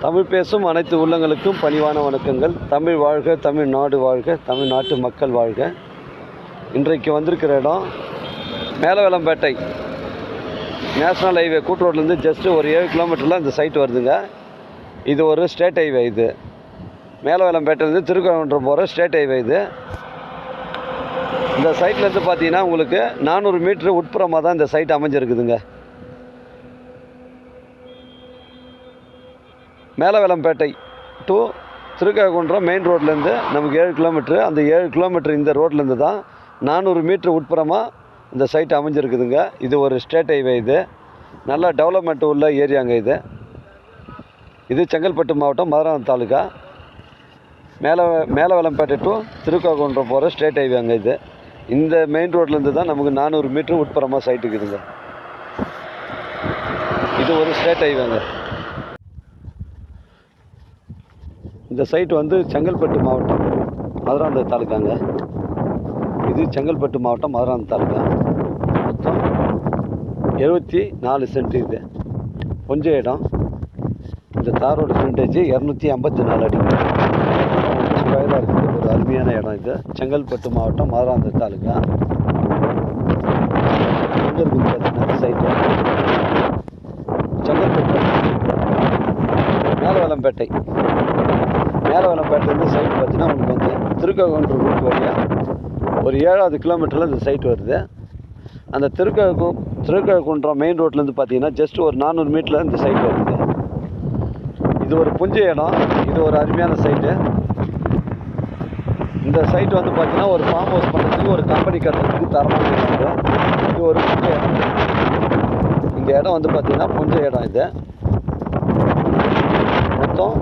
தமிழ் பேசும் அனைத்து உள்ளங்களுக்கும் பணிவான வணக்கங்கள். தமிழ் வாழ்க தமிழ்நாடு வாழ்க தமிழ்நாட்டு மக்கள் வாழ்க. இன்றைக்கு வந்திருக்கிற இடம் மேலவேலம்பேட்டை. நேஷ்னல் ஹைவே கூட்டுரோட்லேருந்து ஜஸ்ட்டு ஒரு ஏழு கிலோமீட்டரில் இந்த சைட் வருதுங்க. இது ஒரு ஸ்டேட் ஹைவே இது. மேலவேலம்பேட்டைலேருந்து திருக்கோணம் போகிற ஸ்டேட் ஹைவே இது. இந்த சைட்லேருந்து பார்த்தீங்கன்னா உங்களுக்கு நானூறு மீட்ரு உட்புறமாக தான் இந்த சைட் அமைஞ்சிருக்குதுங்க. மேலவேலம்பேட்டை டு திருக்ககுன்றம் மெயின் ரோட்லேருந்து நமக்கு ஏழு கிலோமீட்ரு அந்த ஏழு கிலோமீட்டர் இந்த ரோட்லேருந்து தான் நானூறு மீட்ரு உட்புறமாக இந்த சைட் அமைஞ்சிருக்குதுங்க. இது ஒரு ஸ்டேட் ஹைவே இது. நல்ல டெவலப்மெண்ட் உள்ள ஏரியாங்க இது. இது செங்கல்பட்டு மாவட்டம் மதுராந்தகம் தாலுக்கா மேல மேலவேலம்பேட்டை டு திருக்ககுன்றம் போகிற ஸ்டேட் அங்கே இது. இந்த மெயின் ரோட்லேருந்து தான் நமக்கு நானூறு மீட்ரு உட்புறமாக சைட் இருக்குதுங்க. இது ஒரு ஸ்டேட் ஹைவேங்க இந்த சைட் வந்து செங்கல்பட்டு மாவட்டம் மதுராந்தகம் தாலுக்காங்க. இது செங்கல்பட்டு மாவட்டம் மதுராந்தகம் தாலுக்கா. மொத்தம் எழுபத்தி நாலு சென்ட் இது. கொஞ்சம் இடம். இந்த தாரோட ஃப்ரண்டேஜ் இரநூத்தி ஐம்பத்தி நாலு அடி. ஸ்கொயராக இருக்குது ஒரு அருமையான இடம் இது. செங்கல்பட்டு மாவட்டம் மதுராந்த தாலுக்கா. எங்கே இருக்குது பார்த்தீங்கன்னா சைட்டு செங்கல்பட்டு மேலவலம்பேட்டை. மேலவேலம்பேட்டைலேருந்து சைட் பார்த்தீங்கன்னா உங்களுக்கு வந்து திருக்ககுன்றம் ரூட் வழியாக ஒரு ஏழாவது கிலோமீட்டரில் இந்த சைட் வருது. அந்த திருக்ககு திருக்ககுன்றம் மெயின் ரோட்லேருந்து பார்த்தீங்கன்னா ஜஸ்ட் ஒரு நானூறு மீட்டரில் இந்த சைட் வருது. இது ஒரு புஞ்ச இடம். இது ஒரு அருமையான சைட்டு இந்த சைட் வந்து பார்த்தீங்கன்னா ஒரு ஃபார்ம் ஹவுஸ் பண்ணுறதுக்கு ஒரு கம்பெனி கட்டுறதுக்கு தரமான இடம் இது ஒரு புஞ்ச இடம். இந்த இடம் வந்து பார்த்தீங்கன்னா புஞ்ச இடம் இது. மொத்தம்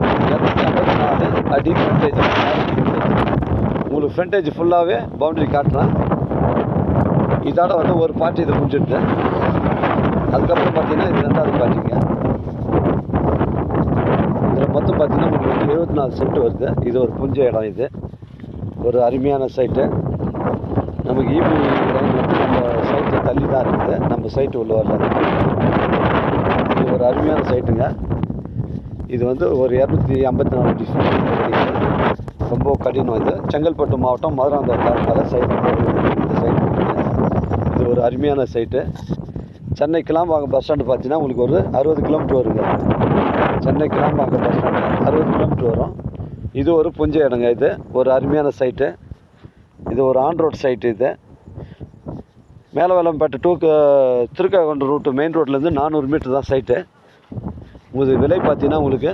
அடி ஃப்ரண்டேஜ் உங்களுக்கு ஃப்ரண்டேஜ் ஃபுல்லாகவே பவுண்டரி காட்டுறேன் இதோட வந்து ஒரு பார்ட்டி இதை முடிஞ்சிடுது அதுக்கப்புறம் பார்த்தீங்கன்னா இது ரெண்டாவது பார்ட்டிங்க இதில் மொத்தம் பார்த்தீங்கன்னா உங்களுக்கு வந்து நாலு சென்ட் வருது. இது ஒரு புஞ்ச இடம் இது. ஒரு அருமையான சைட்டு நமக்கு ஈபி லைன் வந்து நம்ம சைட்டை தள்ளி தான் இருக்குது. நம்ம சைட்டு உள்ள வரல. இது ஒரு அருமையான சைட்டுங்க இது வந்து ஒரு இரநூத்தி ஐம்பத்தி நாலு டிஸ்ட்ரிக்ட் ரொம்ப கடினம் இது. செங்கல்பட்டு மாவட்டம் மதுராந்தகம் தாலுக்கால சைட் இந்த சைட் இது ஒரு அருமையான site Chennai Kilambakkam bus stand பார்த்தீங்கன்னா உங்களுக்கு ஒரு அறுபது கிலோமீட்டர் வருங்க. சென்னை கிளாம்பாக்கம் பஸ் ஸ்டாண்டு அறுபது கிலோமீட்டர் வரும். இது ஒரு புஞ்ச இடங்க இது. ஒரு அருமையான சைட்டு இது ஒரு ஆன் ரோட் சைட்டு இது. மேலவேலம்பேட்டை டூக்கு திருக்ககுன்றம் ரூட்டு மெயின் ரோட்லேருந்து நானூறு மீட்டர் தான் சைட்டு உங்களுக்கு விலை பார்த்தீங்கன்னா உங்களுக்கு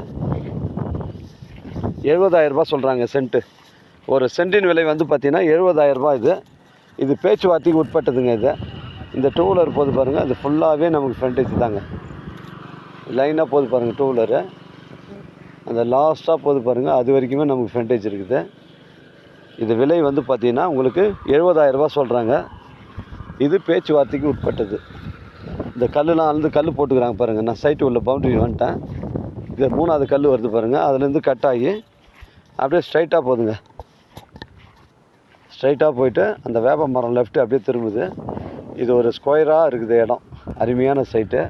எழுபதாயிரரூபா சொல்கிறாங்க சென்ட்டு ஒரு சென்ட்டின் விலை வந்து பார்த்தீங்கன்னா எழுபதாயிரரூபா இது. இது பேச்சுவார்த்தைக்கு உட்பட்டதுங்க இது. இந்த டூ வீலர் போது பாருங்கள் அது ஃபுல்லாகவே நமக்கு ஃப்ரண்டேஜ் தாங்க. லைனாக போது பாருங்கள் டூ வீலரு அந்த லாஸ்ட்டாக போது பாருங்கள் அது வரைக்குமே நமக்கு ஃப்ரண்டேஜ் இருக்குது. இது விலை வந்து பார்த்தீங்கன்னா உங்களுக்கு எழுபதாயிரரூபா சொல்கிறாங்க இது பேச்சுவார்த்தைக்கு உட்பட்டது. இந்த கல்லுலாம் அளந்து கல் போட்டுக்கிறாங்க பாருங்கள் நான் சைட்டு உள்ள பவுண்டரி வந்துட்டேன். இது மூணாவது கல் வருது பாருங்கள் அதுலேருந்து கட் ஆகி அப்படியே ஸ்ட்ரைட்டாக போகுதுங்க. ஸ்ட்ரைட்டாக போயிட்டு அந்த வேப்ப மரம் லெஃப்ட்டு அப்படியே திரும்புது. இது ஒரு ஸ்கொயராக இருக்குது இடம். அருமையான சைட்டு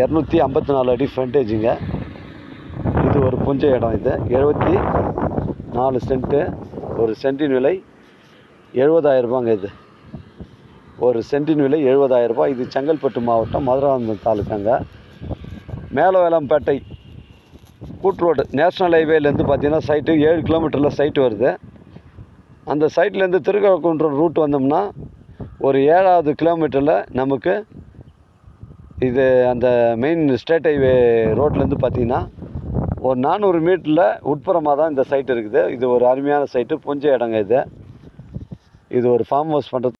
இரநூத்தி ஐம்பத்தி நாலு அடி ஃப்ரண்டேஜுங்க இது ஒரு புஞ்ச இடம் இது. எழுபத்தி நாலு சென்ட்டு ஒரு சென்ட்டின் விலை எழுபதாயிரரூபாங்க இது. ஒரு சென்டின் விலை எழுபதாயிரரூபா இது செங்கல்பட்டு மாவட்டம் மதுராந்தகம் தாலுக்காங்க. மேலவேலம்பேட்டை கூட்ரோடு நேஷ்னல் ஹைவேலேருந்து பார்த்தீங்கன்னா சைட்டு ஏழு கிலோமீட்டரில் சைட்டு வருது. அந்த சைட்லேருந்து திருக்ககுன்றம் ரூட் வந்தோம்னா ஒரு ஏழாவது கிலோமீட்டரில் நமக்கு இது அந்த மெயின் ஸ்டேட் ஹைவே ரோட்லேருந்து பார்த்தீங்கன்னா ஒரு நானூறு மீட்டரில் உட்புறமாக தான் இந்த சைட் இருக்குது. இது ஒரு அருமையான சைட்டு புஞ்ச இடங்க இது. இது ஒரு ஃபார்ம் ஹவுஸ் பண்ணுறது